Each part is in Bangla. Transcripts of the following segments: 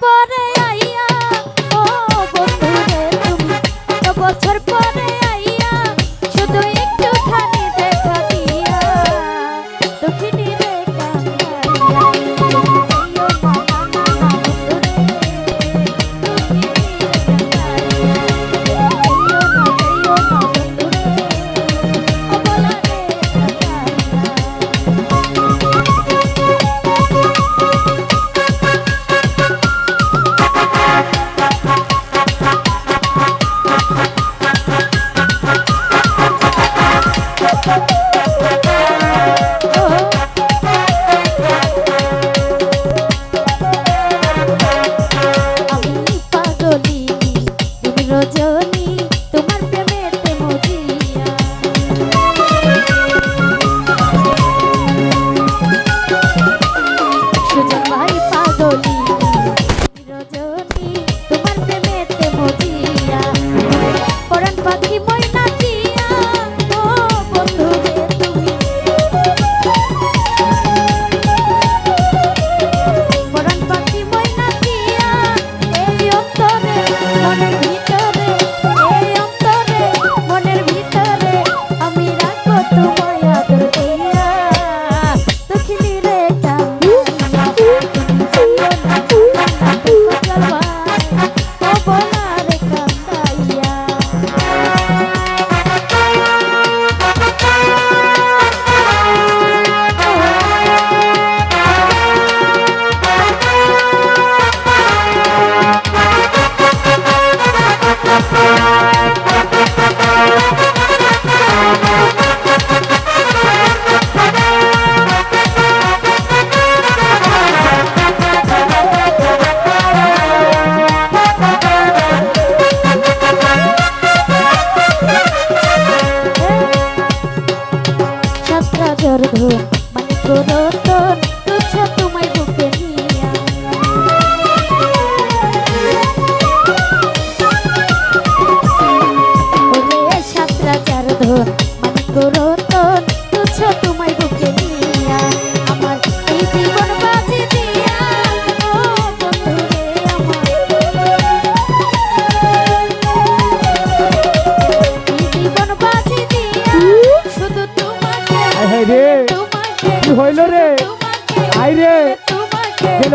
পরে আইয়া ও বন্ধু রে তুমি বছর পরে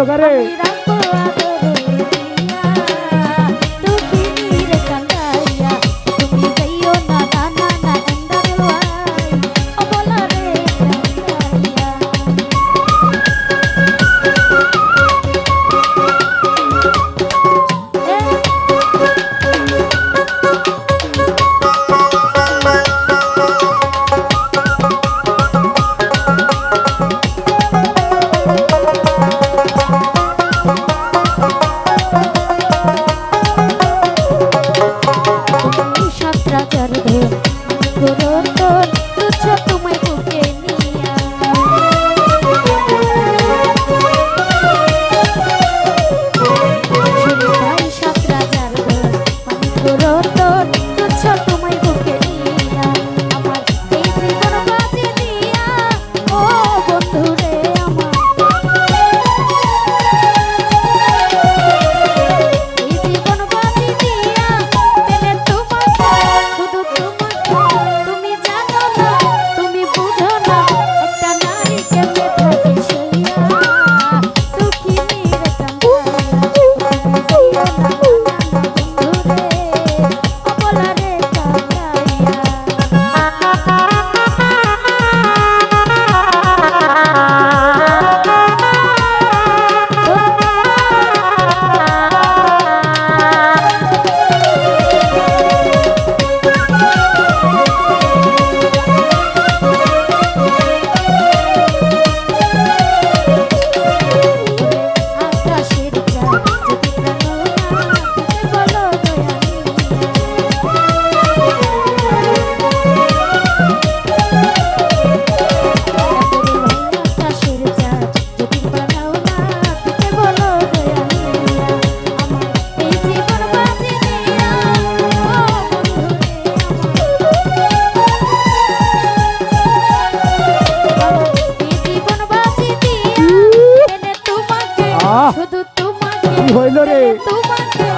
গারে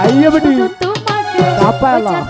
ஐயபடி காப்பாடலாம்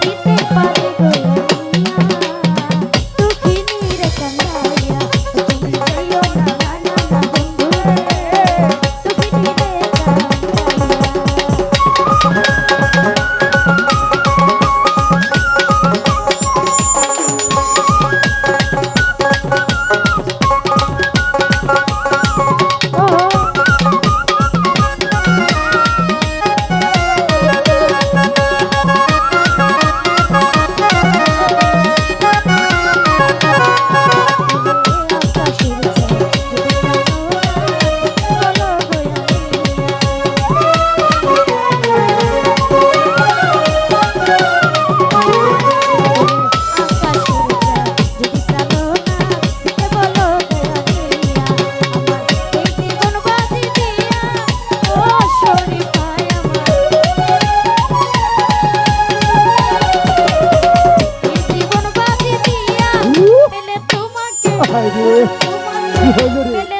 হায় রে। কি হইল রে?